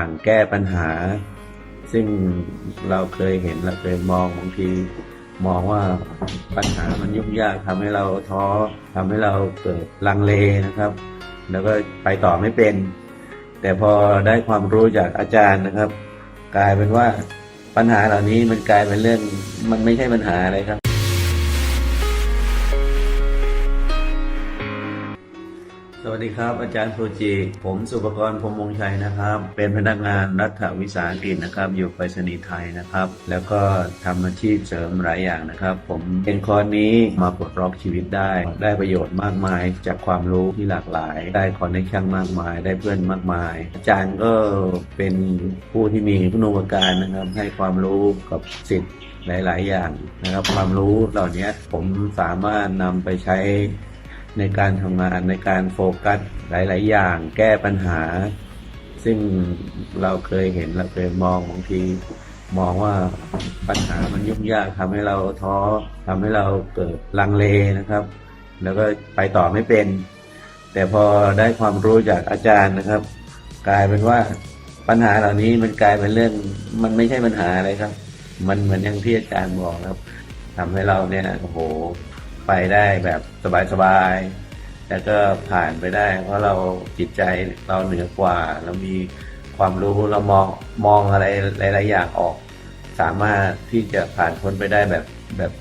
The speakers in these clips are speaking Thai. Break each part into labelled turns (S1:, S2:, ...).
S1: างแก้ปัญหา ซึ่งเราเคยเห็นเราเคยมองบางทีมองว่าปัญหามันยุ่งยากทำให้เราท้อทำให้เราเกิดลังเลนะครับ แล้วก็ไปต่อไม่เป็น แต่พอได้ความรู้จากอาจารย์นะครับ กลายเป็นว่าปัญหาเหล่านี้มันกลายเป็นเรื่องมันไม่ใช่ปัญหาอะไรครับ สวัสดีครับ อาจารย์โฟจิ ผมสุปกรณ์พรมวงชัยนะครับ เป็นพนักงานรัฐวิสาหกิจนะครับ อยู่ไปรษณีย์ไทยนะครับ แล้วก็ทำอาชีพเสริมหลายอย่างนะครับ ผมเป็นคอนี้มาปลดล็อกชีวิตได้ ได้ประโยชน์มากมายจากความรู้ที่หลากหลาย ได้คอนเนคชั่นมากมาย ได้เพื่อนมากมาย อาจารย์ก็เป็นผู้ที่มีผู้นวการนะครับ ให้ความรู้กับสิทธิ์หลาย ๆ อย่างนะครับ ความรู้เหล่านี้ผมสามารถนำไปใช้ ในการทำงานในการโฟกัสหลาย ๆ อย่างแก้ปัญหา ซึ่งเราเคยเห็นเราเคยมองบางทีมองว่าปัญหามันยุ่งยากทำให้เราท้อทำให้เราเกิดลังเลนะครับ แล้วก็ไปต่อไม่เป็น แต่พอได้ความรู้จากอาจารย์นะครับ กลายเป็นว่าปัญหาเหล่านี้มันกลายเป็นเรื่องมันไม่ใช่ปัญหาอะไรครับ มันเหมือนอย่างที่อาจารย์บอกครับทำให้เราเนี่ยโอ้โห ไปได้แบบสบายๆ แล้วก็ผ่านไปได้ เพราะเราจิตใจเราเหนือกว่า เรามีความรู้เรามองมองอะไรหลาย ๆ อย่างออก สามารถที่จะผ่านพ้นไปได้แบบแบบ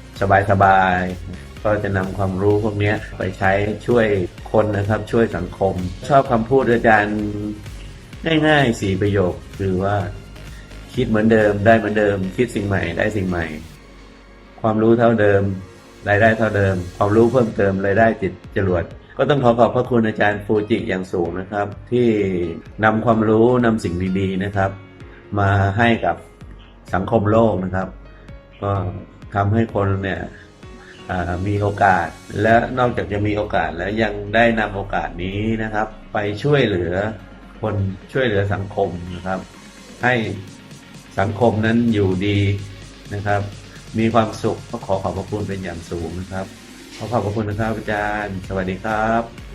S1: สบายๆ ก็จะนำความรู้พวกนี้ไปใช้ช่วยคนนะครับ ช่วยสังคม ชอบคำพูดอาจารย์ง่ายๆสี่ประโยคคือว่าคิดเหมือนเดิมได้เหมือนเดิม คิดสิ่งใหม่ได้สิ่งใหม่ ความรู้เท่าเดิม รายได้เท่าเดิม ความรู้เพิ่มเติมรายได้จิตจรวด ก็ต้องขอขอบพระคุณอาจารย์ฟูจิอย่างสูงนะครับ ที่นำความรู้นำสิ่งดีๆนะครับ มาให้กับสังคมโลกนะครับ ก็ทำให้คนเนี่ยมีโอกาสและนอกจากจะมีโอกาสแล้วยังได้นำโอกาสนี้นะครับ ไปช่วยเหลือคนช่วยเหลือสังคมนะครับ ให้สังคมนั้นอยู่ดีนะครับ มีความสุขก็ขอขอบพระคุณเป็นอย่างสูงนะครับ ขอขอบพระคุณนะครับอาจารย์ สวัสดีครับ